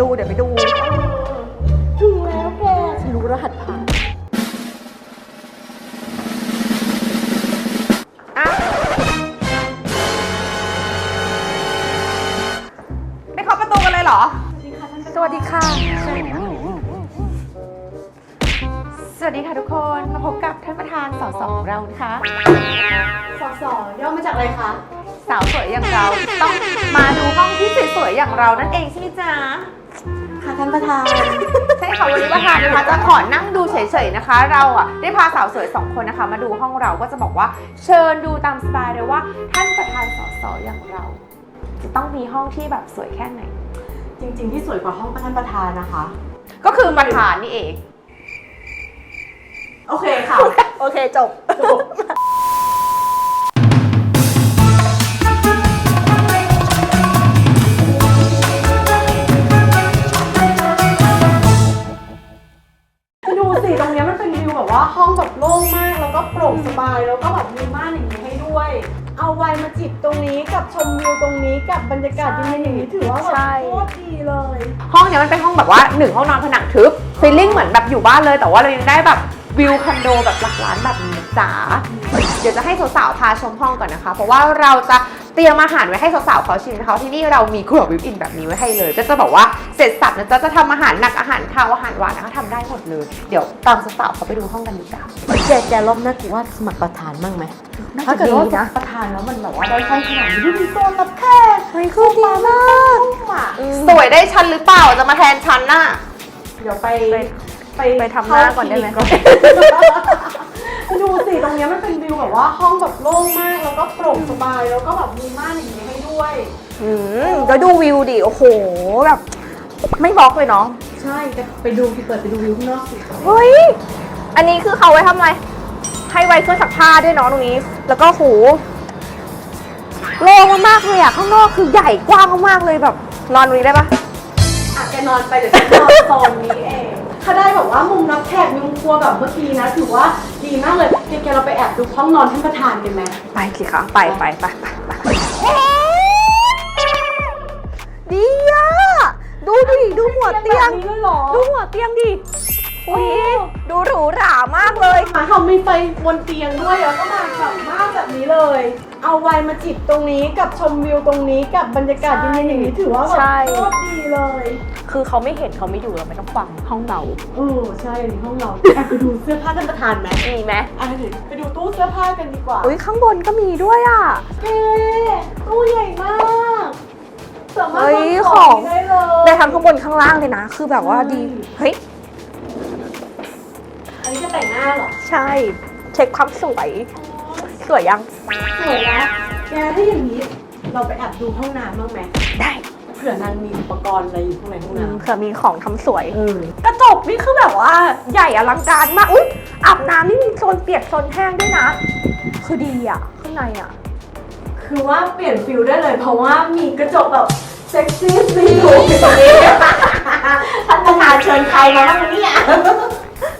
ดูเดี๋ยวไปดู ถึงแล้วแกฉันรู้รหัสผ่านอ้าวไม่เคาะประตูกันเลยเหรอสวัสดีค่ะสวัสดีค่ะ สวัสดีค่ะทุกคน มาพบกับท่านประธานสสของเรานะคะ สอสอย่อมาจากอะไรคะ สาวสวยอย่างเรา ต้องมาดูห้องที่สวยๆอย่างเรานั่นเองใช่ไหมจ๊ะค่ะ ท่านประธาน ใช่ค่ะวันนี้ประธานนะคะจะขอนั่งดูเฉยๆนะคะ เราอะได้พาสาวสวยสองคนนะคะ มาดูห้องเราก็จะบอกว่าเชิญดูตามสบายเลยว่าท่านประธานสสอย่างเรา จะต้องมีห้องที่แบบสวยแค่ไหน จริงๆ ที่สวยกว่าห้องท่านประธานนะคะ ก็คือประธานนี่เอง โอเคค่ะ โอเคจบ วิวแบบว่าห้องแบบโล่งมากแล้วก็โปร่งสบายแล้วก็แบบมีม่านอย่างนี้ให้ด้วย เอาไวน์มาจิบตรงนี้กับชมวิวตรงนี้กับบรรยากาศเย็นๆอย่างนี้ถือว่าแบบใช่ โคตรดีเลย ห้องเนี้ยมันเป็นห้องแบบว่าหนึ่งห้องนอนผนังทึบฟีลลิ่งเหมือนแบบอยู่บ้านเลย แต่ว่าเรายังได้แบบ วิวคอนโดแบบหลักล้านแบบนี้นะจ๋าเดี๋ยวจะให้สาวๆพาชมห้องก่อนนะคะ เพราะว่าเราจะเตรียมอาหารไว้ให้สาวๆเขาชิมนะคะที่นี่เรามีครัววิปอินแบบนี้ไว้ให้เลย ก็จะบอกว่าเสร็จสับนะจ๊ะจะทำอาหารหนักอาหารคาวอาหารหวานนะคะทำได้หมดเลย เดี๋ยวตามสาวๆเขาไปดูห้องกันดีกว่าแกแกรอบหน้ากูว่าสมัครประธานบ้างไหมน่าถ้าจะเกิดดีว่านะประธานแล้วมันแบบว่าได้ห้องขนาดนี้ดูมีโซนรับแขกเฮ้ยคือดีมากอะสวยได้ชั้นหรือเปล่าจะมาแทนชั้นน่ะเดี๋ยวไป ไปไปทำหน้าก่อนได้ไหม เข้าคลินิกก่อนดูสิตรงเนี้ยมันเป็นวิวแบบว่าห้องแบบโล่งมากแล้วก็โปร่งสบายแล้วก็แบบมีม่านอย่างนี้ให้ด้วย อืมก็ดูวิวดิ โอ้โห แบบ ไม่บล็อกเลยเนาะ ใช่แต่ไปดูสิเปิดไปดูวิวข้างนอกสิเฮ้ย อันนี้คือเขาไว้ทำอะไร ให้ไว้เครื่องซักผ้าด้วยเนาะตรงนี้ แล้วก็หูโล่งมากๆเลยอะข้างนอกคือใหญ่กว้างมากๆเลยแบบ นอนตรงนี้ได้ปะ อะแกนอนไปเดี๋ยวฉันนอนโซนนี้เอง ถ้าได้แบบว่ามุมรับแขกมุมครัวแบบเมื่อกี้นะถือว่าดีมากเลยแกแกเราไปแอบดูห้องนอนท่านประธานกันไหมไปสิคะไปไปไปไปไปดีอะดูดิดูหัวเตียง แบบนี้เลยเหรอดูหัวเตียงดิอุ้ยดูหรูหรามากเลย หมาทำมีไฟบนเตียงด้วยแล้วก็มาแบบมากแบบนี้เลย เอาไวน์มาจิบตรงนี้กับชมวิวตรงนี้กับบรรยากาศเย็นๆอย่างนี้ถือว่าแบบใช่ โคตรดีเลยคือเขาไม่เห็นเขาไม่อยู่เราไม่ต้องฟังห้องเราเออใช่ในห้องเราแอบไปดูเสื้อผ้าท่านประธานไหมมีไหมอะเดี๋ยวไปดูตู้เสื้อผ้ากันดีกว่า อุ้ยข้างบนก็มีด้วยอะเอ๊ตู้ใหญ่มากสามารถเฮ้ย วางของได้เลยได้ทั้งข้างบนข้างล่างเลยนะ คือแบบว่าดี เฮ้ย อันนี้จะแต่งหน้าเหรอใช่ เช็คความสวย สวยยัง สวยนะแกถ้าอย่างนี้ เราไปแอบดูห้องน้ำบ้างไหมได้เผื่อนางมีอุปกรณ์อะไรอยู่ข้างในห้องน้ำ เผื่อมีของทำสวย เออ กระจกนี่คือแบบว่าใหญ่อลังการมาก อุ้ยอาบน้ำนี่มีโซนเปียกโซนแห้งด้วยนะ คือดีอะ ข้างในอะ คือว่าเปลี่ยนฟิลได้เลย เพราะว่ามีกระจกแบบเซ็กซี่ซีดูอยู่ตรงนี้ท่านประธานเชิญใครมาบ้างวันนี้อะ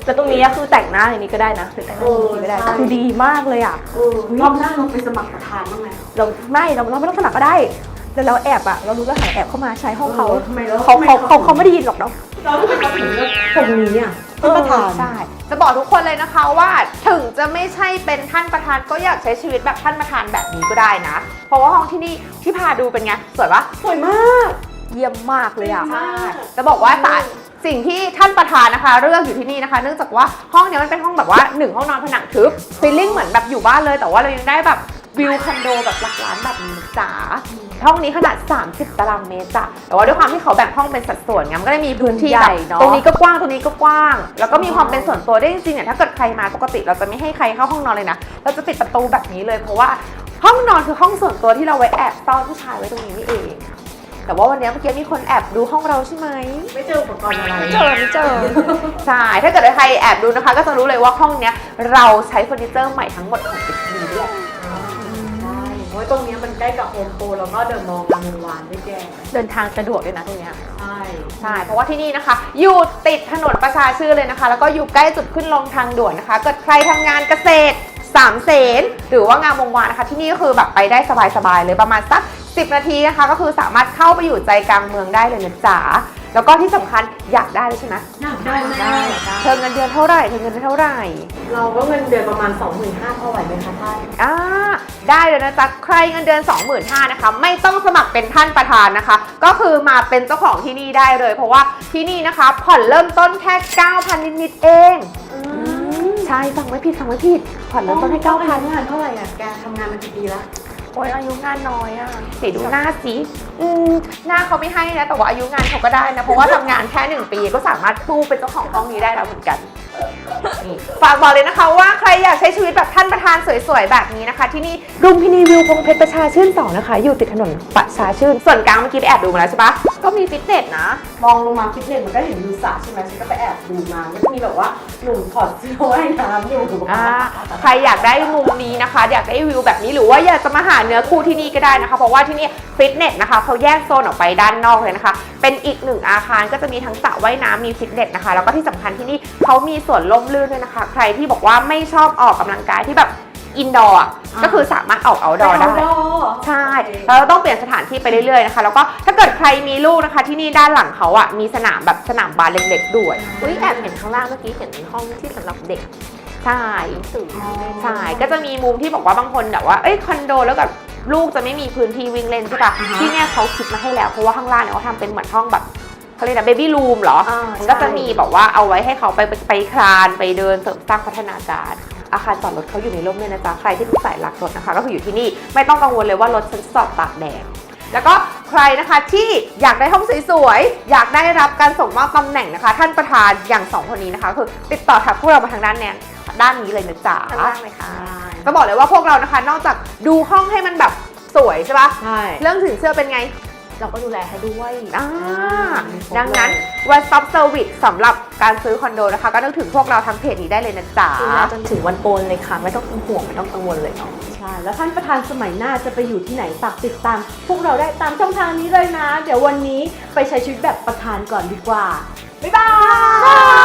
แล้วตรงนี้ก็คือแต่งหน้าในนี้ก็ได้นะหรือแต่งหน้าในนี้ก็ได้เออใช่ คือดีมากเลยอะ เออรอบหน้าเราไปสมัครประธานบ้างไหม เราไม่เราเราไม่ต้องสมัครก็ได้แต่เราแอบอะเรารู้รหัสแอบเข้ามาใช้ห้องเขาเออทำไมแล้วเขาทำไมเขาเขา เขาเขาไม่ได้ยินหรอกเนาะเราต้องไปถึงเรื่องตรงนี้อะ ท่านประธานใช่ จะบอกทุกคนเลยนะคะว่าถึงจะไม่ใช่เป็นท่านประธานก็อยากใช้ชีวิตแบบท่านประธานแบบนี้ก็ได้นะ เพราะว่าห้องที่นี่ที่พาดูเป็นไงสวยปะสวยมาก เยี่ยมมากเลยอะใช่ จะบอกว่าสาร สิ่งที่ท่านประธานนะคะ เลือกอยู่ที่นี่นะคะ เนื่องจากว่าห้องเนี้ยมันเป็นห้องแบบว่าหนึ่งห้องนอนผนังทึบฟีลลิ่งเหมือนแบบอยู่บ้านเลย แต่ว่าเรายังได้แบบวิวคอนโดแบบหลักล้านแบบนี้นะจ๋าห้องนี้ขนาด 30 ตารางเมตรจ้ะแต่ว่าด้วยความที่เขาแบ่งห้องเป็นสัดส่วนไงมันก็ได้มีพื้นที่ใหแบญ่บเนอะตรงนี้ก็กว้างตรงนี้ก็กว้าง แล้วก็มีความเป็นส่วนตัวได้วยจริงๆเนี่ยถ้าเกิดใครมาปกติเราจะไม่ให้ใครเข้าห้องนอนเลยนะเราจะปิดประตูแบบนี้เลยเพราะว่าห้องนอนคือห้องส่วนตัวที่เราไว้แอบซ่อนผู้ชายไว้ตรงนี้นี่เอง แต่ว่าวันนี้เมื่อกี้มีคนแอบดูห้องเราใช่ไหมไม่เจออุปกรณ์อะไรเจอไม่เจอใช่ถ้าเกิดใครแอบดูนะคะ ก็จะรู้เลยว่าห้องเนี้ยเราใช้เฟอร์นิเจอร์ใหม่ทั้งหมดของติ๊กนีด้วยใช่เพราะว่าตรงเนี้ยมันใกล้กับโฮมโปรแล้วก็เดินมองกังวานได้แกเดินทางสะดวกด้วยนะตรงเนี้ยใช่ใช่เพราะว่าที่นี่นะคะ อยู่ติดถนนประชาชื่นเลยนะคะ แล้วก็อยู่ใกล้จุดขึ้นลงทางด่วนนะคะ เกิดใครทำงานเกษตรสามเสนหรือว่างานวงวานนะคะ ที่นี่ก็คือแบบไปได้สบายๆเลยประมาณสัก 10 นาทีนะคะ ก็คือสามารถเข้าไปอยู่ใจกลางเมืองได้เลยนะจ๊ะแล้วก็ที่สำคัญอยากได้เลยใช่ไหมอยากได้ได้เธอเงินเดือนเท่าไหร่เธอเงินเดือนเท่าไหร่ เราก็เงินเดือนประมาณ 25,000พอไหวไหมคะท่านอ่าได้เลยนะจ๊ะใครเงินเดือน 25,000นะคะ ไม่ต้องสมัครเป็นท่านประธานนะคะ ก็คือมาเป็นเจ้าของที่นี่ได้เลย เพราะว่าที่นี่นะคะผ่อนเริ่มต้นแค่9,000นิดๆเองใช่ฟังไม่ผิดฟังไม่ผิดผ่อนเริ่มต้นแค่เก้าพัน9,000งานเท่าไหร่อะแกทำงานมากี่ปีแล้ว โอ้ยอายุงานน้อยอะเดี๋ยวดูหน้าสิอืมหน้าเขาไม่ให้นะ แต่ว่าอายุงานเขาก็ได้นะ เพราะว่าทำงานแค่หนึ่งปีก็สามารถสู้เป็นเจ้าของห้องนี้ได้แล้วเหมือนกัน ฝากบอกเลยนะคะว่าใครอยากใช้ชีวิตแบบท่านประธานสวยๆ แบบนี้นะคะ ที่นี่รุมพินีวิวพงเพชรประชาชื่นสองนะคะ อยู่ติดถนนประชาชื่น ส่วนกลางเมื่อกี้ไปแอบดูมาแล้วใช่ปะก็มีฟิตเนสนะ มองลงมาฟิตเนสมันก็เห็นวิวสระใช่ไหมฉันก็ไปแอบดูมาก็จะมีแบบว่าหนุ่มถอดเสื้อว่ายน้ำอยู่อ่าใครอยากได้มุมนี้นะคะ อยากได้วิวแบบนี้หรือว่าอยากจะมาหาเนื้อคู่ที่นี่ก็ได้นะคะ เพราะว่าที่นี่ฟิตเนสนะคะเขาแยกโซนออกไปด้านนอกเลยนะคะ เป็นอีกหนึ่งอาคารก็จะมีทั้งสระว่ายน้ำมีฟิตเนสนะคะ แล้วก็ที่สำคัญที่นี่เขามีส่วนร่มรื่นด้วยนะคะ ใครที่บอกว่าไม่ชอบออกกำลังกายที่แบบอินดอร์ก็คือสามารถออกเอาดอร์ได้ ใช่แล้วเราต้องเปลี่ยนสถานที่ไปเรื่อยๆนะคะ แล้วก็ถ้าเกิดใครมีลูกนะคะ ที่นี่ด้านหลังเขาอะมีสนามแบบสนามบาสเล็กๆด้วย อุ้ยแอบเห็นข้างล่างเมื่อกี้เห็นห้องที่สำหรับเด็กใช่สื่อใช่ก็จะมีมุมที่บอกว่าบางคนแบบว่าเอ้ยคอนโดแล้วแบบ ลูกจะไม่มีพื้นที่วิ่งเล่นใช่ปะอ่าฮะที่เนี่ยเขาคิดมาให้แล้ว เพราะว่าข้างล่างเนี่ยเขาทำเป็นเหมือนห้องแบบเขาเรียกนะเบบี้รูมเหรออ่ามันก็จะมีแบบว่าเอาไว้ให้เขาไปไปไปคลานไปเดินเสริมสร้างพัฒนาการ อาคารจอดรถเขาอยู่ในร่มเนี่ยนะจ๊ะ ใครที่เป็นสายรักรถนะคะ ก็คืออยู่ที่นี่ไม่ต้องกังวลเลยว่ารถฉันจอดตากแดดแล้วก็ใครนะคะที่อยากได้ห้องสวยๆ อยากได้รับการส่งมอบตำแหน่งนะคะ ท่านประธานอย่างสองคนนี้นะคะ คือติดต่อทักพวกเรามาทางด้านเนี่ยด้านนี้เลยนะจ๊ะข้างล่างเลยค่ะ จะบอกเลยว่าพวกเรานะคะ นอกจากดูห้องให้มันแบบสวยใช่ปะใช่ เรื่องสินเชื่อเป็นไง เราก็ดูแลให้ด้วยอ่ามีครบดังนั้น one stop service สำหรับการซื้อคอนโดนะคะ ก็นึกถึงพวกเราทั้งเพจนี้ได้เลยนะจ๊ะ ดูแลจนถึงวันโอนเลยค่ะ ไม่ต้องเป็นห่วงไม่ต้องกังวลเลยเนาะ ใช่ แล้วท่านประธานสมัยหน้าจะไปอยู่ที่ไหนฝากติดตาม พวกเราได้ตามช่องทางนี้เลยนะ เดี๋ยววันนี้ไปใช้ชีวิตแบบประธานก่อนดีกว่า บ๊ายบาย